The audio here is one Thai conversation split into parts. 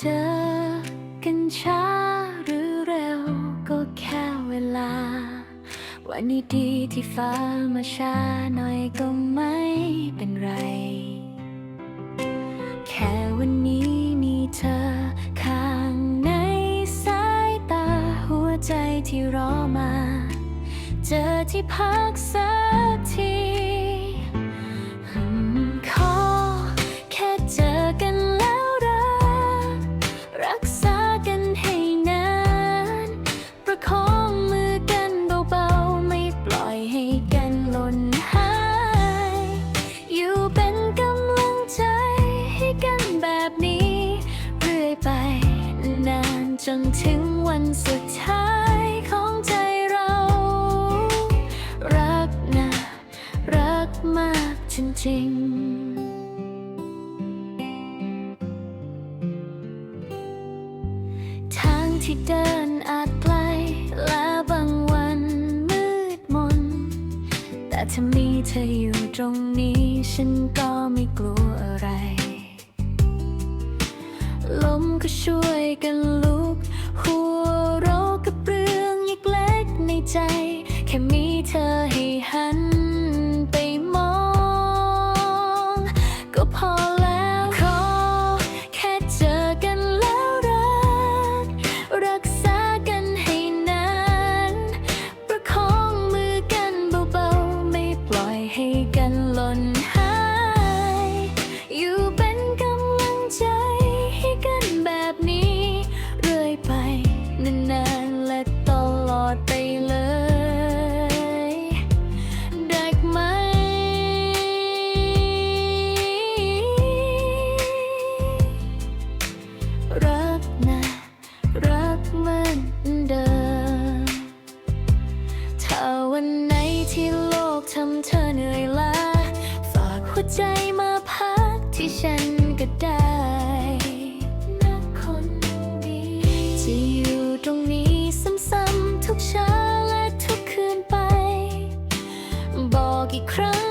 เจอกันช้าหรือเร็วก็แค่เวลา วันนี้ดีที่ฟ้ามาช้าหน่อยก็ไม่เป็นไร แค่วันนี้มีเธอข้างในสายตาหัวใจที่รอมา เจอที่พักสักที นจนถึงวันสุดท้ายของใจเรา รักนะ รักมากจริงๆ ทางที่เดินอาจไกลและบางวันมืดมน แต่ถ้ามีเธออยู่ตรงนี้ ฉันก็ไม่กลัวอะไร ลมก็ช่วยกันลุกหัว หัวใจมาพักที่ฉันก็ได้นะคนดีจะอยู่ตรงนี้ซ้ำๆทุกเช้าและทุกคืนไป บอกอีกครั้ง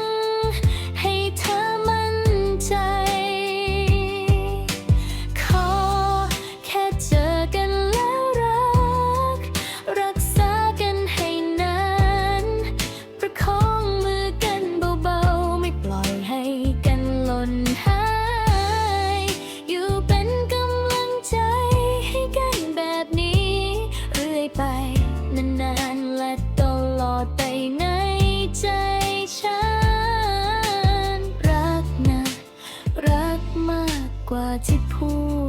挂ว่